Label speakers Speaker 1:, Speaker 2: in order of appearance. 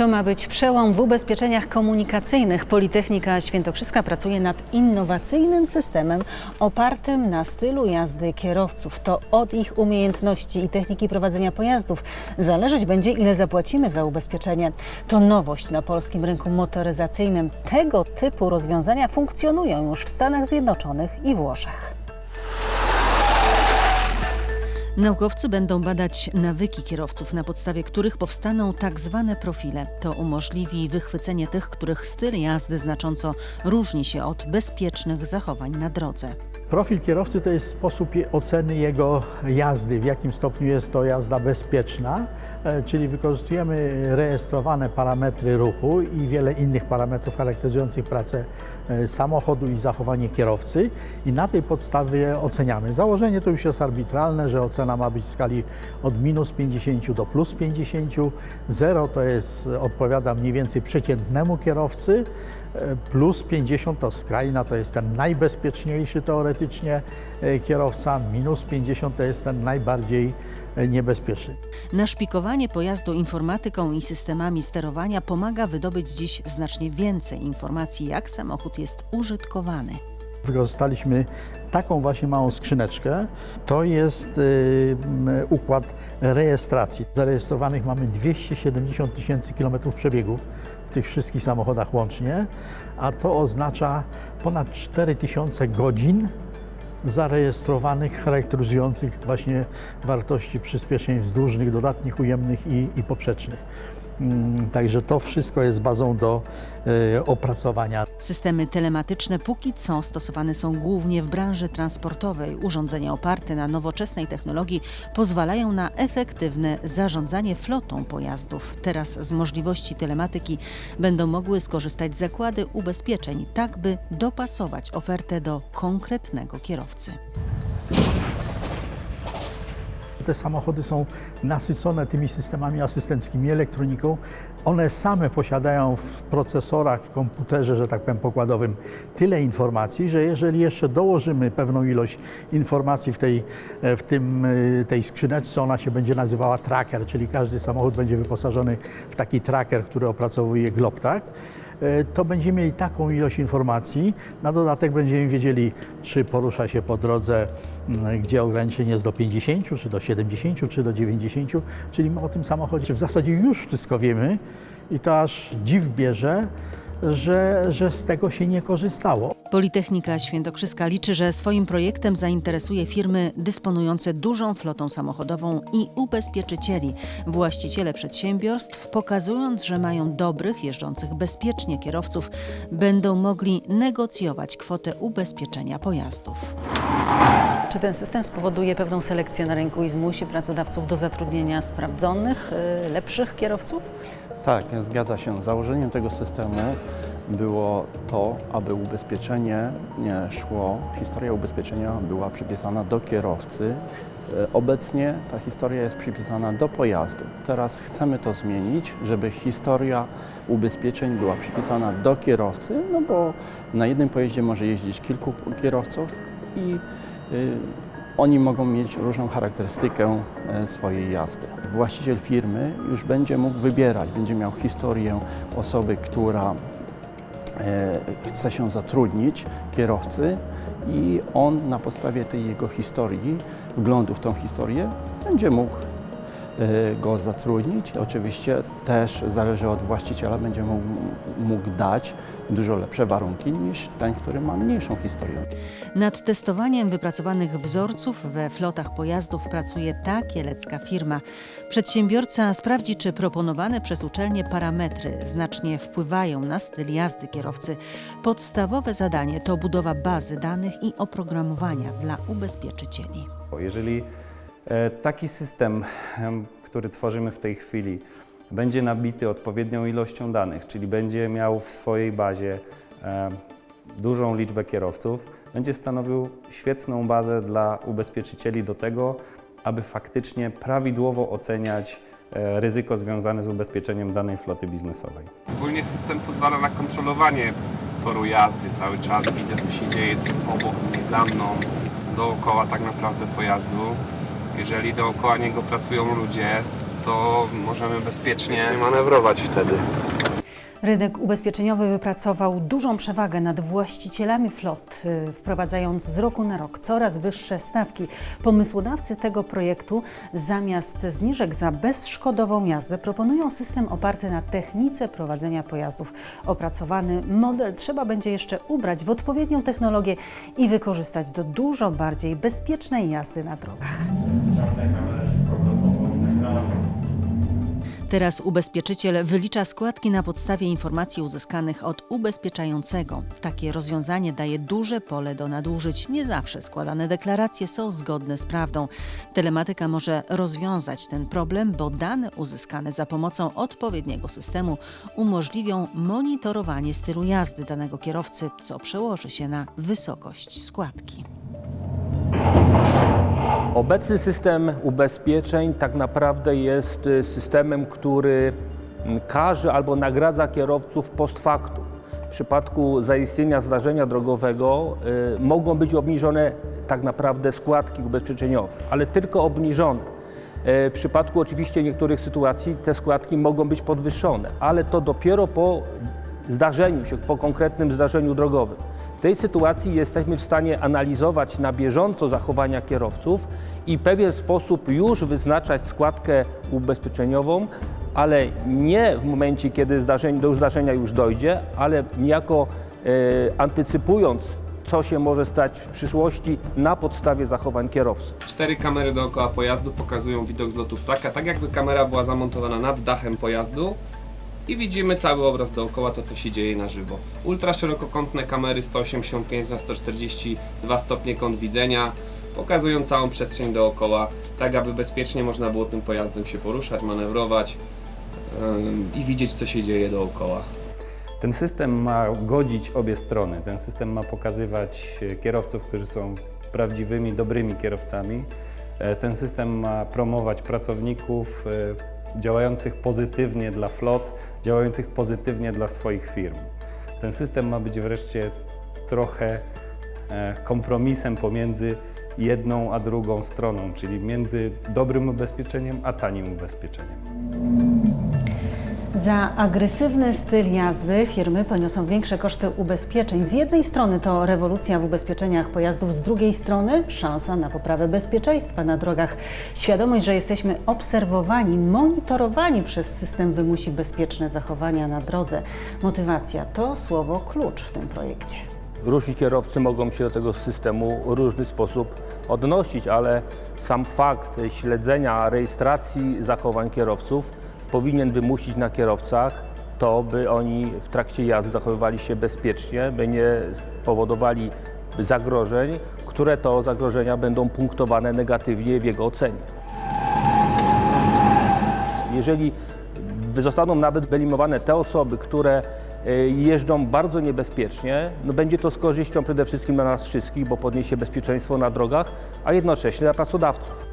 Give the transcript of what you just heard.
Speaker 1: To ma być przełom w ubezpieczeniach komunikacyjnych. Politechnika Świętokrzyska pracuje nad innowacyjnym systemem opartym na stylu jazdy kierowców. To od ich umiejętności i techniki prowadzenia pojazdów zależeć będzie, ile zapłacimy za ubezpieczenie. To nowość na polskim rynku motoryzacyjnym. Tego typu rozwiązania funkcjonują już w Stanach Zjednoczonych i Włoszech. Naukowcy będą badać nawyki kierowców, na podstawie których powstaną tak zwane profile. To umożliwi wychwycenie tych, których styl jazdy znacząco różni się od bezpiecznych zachowań na drodze.
Speaker 2: Profil kierowcy to jest sposób oceny jego jazdy, w jakim stopniu jest to jazda bezpieczna, e, czyli wykorzystujemy rejestrowane parametry ruchu i wiele innych parametrów charakteryzujących pracę e, samochodu i zachowanie kierowcy i na tej podstawie oceniamy. Założenie to już jest arbitralne, że ocena ma być w skali od minus 50 do plus 50. Zero to jest, odpowiada mniej więcej przeciętnemu kierowcy, E, Plus 50 to skrajna, to jest ten najbezpieczniejszy teoretycznie e, kierowca, minus 50 to jest ten najbardziej e, niebezpieczny.
Speaker 1: Naszpikowanie pojazdu informatyką i systemami sterowania pomaga wydobyć dziś znacznie więcej informacji, jak samochód jest użytkowany.
Speaker 2: Wykorzystaliśmy taką właśnie małą skrzyneczkę. To jest y, układ rejestracji. Zarejestrowanych mamy 270 tysięcy kilometrów przebiegu w tych wszystkich samochodach łącznie, a to oznacza ponad 4 tysiące godzin zarejestrowanych, charakteryzujących właśnie wartości przyspieszeń wzdłużnych, dodatnich, ujemnych i, i poprzecznych. Mm, Także to wszystko jest bazą do e, opracowania.
Speaker 1: Systemy telematyczne póki co stosowane są głównie w branży transportowej. Urządzenia oparte na nowoczesnej technologii pozwalają na efektywne zarządzanie flotą pojazdów. Teraz z możliwości telematyki będą mogły skorzystać zakłady ubezpieczeń, tak by dopasować ofertę do konkretnego kierowcy.
Speaker 2: Te samochody są nasycone tymi systemami asystenckimi, elektroniką. One same posiadają w procesorach, w komputerze, że tak powiem, pokładowym tyle informacji, że jeżeli jeszcze dołożymy pewną ilość informacji w tej, e, w tym, e, tej skrzyneczce, ona się będzie nazywała tracker, czyli każdy samochód będzie wyposażony w taki tracker, który opracowuje Globtrack to będziemy mieli taką ilość informacji. Na dodatek będziemy wiedzieli, czy porusza się po drodze, m, gdzie ograniczenie jest do 50, czy do 70, czy do 90. Czyli o tym samochodzie w zasadzie już wszystko wiemy i to aż dziw bierze, że, że z tego się nie korzystało.
Speaker 1: Politechnika Świętokrzyska liczy, że swoim projektem zainteresuje firmy dysponujące dużą flotą samochodową i ubezpieczycieli, właściciele przedsiębiorstw, pokazując, że mają dobrych, jeżdżących bezpiecznie kierowców, będą mogli negocjować kwotę ubezpieczenia pojazdów. Czy ten system spowoduje pewną selekcję na rynku i zmusi pracodawców do zatrudnienia sprawdzonych, y, lepszych kierowców?
Speaker 3: Tak, zgadza się. Założeniem tego systemu było to, aby ubezpieczenie nie szło, historia ubezpieczenia była przypisana do kierowcy. E, Obecnie ta historia jest przypisana do pojazdu. Teraz chcemy to zmienić, żeby historia ubezpieczeń była przypisana do kierowcy, no bo na jednym pojeździe może jeździć kilku kierowców i y, oni mogą mieć różną charakterystykę e, swojej jazdy. Właściciel firmy już będzie mógł wybierać, będzie miał historię osoby, która e, chce się zatrudnić, kierowcy, i on na podstawie tej jego historii, wglądu w tą historię, będzie mógł e, go zatrudnić. Oczywiście też zależy od właściciela, będzie mógł, mógł dać dużo lepsze warunki niż ten, który ma mniejszą historię.
Speaker 1: Nad testowaniem wypracowanych wzorców we flotach pojazdów pracuje ta kielecka firma. Przedsiębiorca sprawdzi, czy proponowane przez uczelnię parametry znacznie wpływają na styl jazdy kierowcy. Podstawowe zadanie to budowa bazy danych i oprogramowania dla ubezpieczycieli.
Speaker 4: Jeżeli e, taki system, em, który tworzymy w tej chwili, będzie nabity odpowiednią ilością danych, czyli będzie miał w swojej bazie e, dużą liczbę kierowców, będzie stanowił świetną bazę dla ubezpieczycieli do tego, aby faktycznie prawidłowo oceniać e, ryzyko związane z ubezpieczeniem danej floty biznesowej.
Speaker 5: Ogólnie system pozwala na kontrolowanie toru jazdy cały czas. Widzę, co się dzieje obok mnie, za mną, dookoła tak naprawdę pojazdu. Jeżeli dookoła niego pracują ludzie, to możemy bezpiecznie manewrować wtedy.
Speaker 1: Rynek ubezpieczeniowy wypracował dużą przewagę nad właścicielami flot, y, wprowadzając z roku na rok coraz wyższe stawki. Pomysłodawcy tego projektu zamiast zniżek za bezszkodową jazdę proponują system oparty na technice prowadzenia pojazdów. Opracowany model trzeba będzie jeszcze ubrać w odpowiednią technologię i wykorzystać do dużo bardziej bezpiecznej jazdy na drogach. Teraz ubezpieczyciel wylicza składki na podstawie informacji uzyskanych od ubezpieczającego. Takie rozwiązanie daje duże pole do nadużyć. Nie zawsze składane deklaracje są zgodne z prawdą. Telematyka może rozwiązać ten problem, bo dane uzyskane za pomocą odpowiedniego systemu umożliwią monitorowanie stylu jazdy danego kierowcy, co przełoży się na wysokość składki.
Speaker 6: Obecny system ubezpieczeń tak naprawdę jest y, systemem, który mm, każe albo nagradza kierowców post factum. W przypadku zaistnienia zdarzenia drogowego y, mogą być obniżone tak naprawdę składki ubezpieczeniowe, ale tylko obniżone. Y, W przypadku oczywiście niektórych sytuacji te składki mogą być podwyższone, ale to dopiero po zdarzeniu się, po konkretnym zdarzeniu drogowym. W tej sytuacji jesteśmy w stanie analizować na bieżąco zachowania kierowców i w pewien sposób już wyznaczać składkę ubezpieczeniową, ale nie w momencie, kiedy do zdarzenia już dojdzie, ale niejako e, antycypując, co się może stać w przyszłości na podstawie zachowań kierowców.
Speaker 5: Cztery kamery dookoła pojazdu pokazują widok z lotu ptaka, tak jakby kamera była zamontowana nad dachem pojazdu i widzimy cały obraz dookoła, to co się dzieje na żywo. Ultra szerokokątne kamery 185 na 142 stopnie kąt widzenia pokazują całą przestrzeń dookoła, tak aby bezpiecznie można było tym pojazdem się poruszać, manewrować ym, i widzieć co się dzieje dookoła.
Speaker 4: Ten system ma godzić obie strony. Ten system ma pokazywać e, kierowców, którzy są prawdziwymi, dobrymi kierowcami. E, Ten system ma promować pracowników e, działających pozytywnie dla flot, działających pozytywnie dla swoich firm. Ten system ma być wreszcie trochę e, kompromisem pomiędzy jedną a drugą stroną, czyli między dobrym ubezpieczeniem a tanim ubezpieczeniem.
Speaker 1: Za agresywny styl jazdy firmy poniosą większe koszty ubezpieczeń. Z jednej strony to rewolucja w ubezpieczeniach pojazdów, z drugiej strony szansa na poprawę bezpieczeństwa na drogach. Świadomość, że jesteśmy obserwowani, monitorowani przez system wymusi bezpieczne zachowania na drodze. Motywacja to słowo klucz w tym projekcie.
Speaker 6: Różni kierowcy mogą się do tego systemu w różny sposób odnosić, ale sam fakt śledzenia rejestracji zachowań kierowców powinien wymusić na kierowcach to, by oni w trakcie jazdy zachowywali się bezpiecznie, by nie spowodowali zagrożeń, które to zagrożenia będą punktowane negatywnie w jego ocenie. Jeżeli zostaną nawet wyeliminowane te osoby, które e, jeżdżą bardzo niebezpiecznie, no będzie to z korzyścią przede wszystkim dla nas wszystkich, bo podniesie bezpieczeństwo na drogach, a jednocześnie dla pracodawców.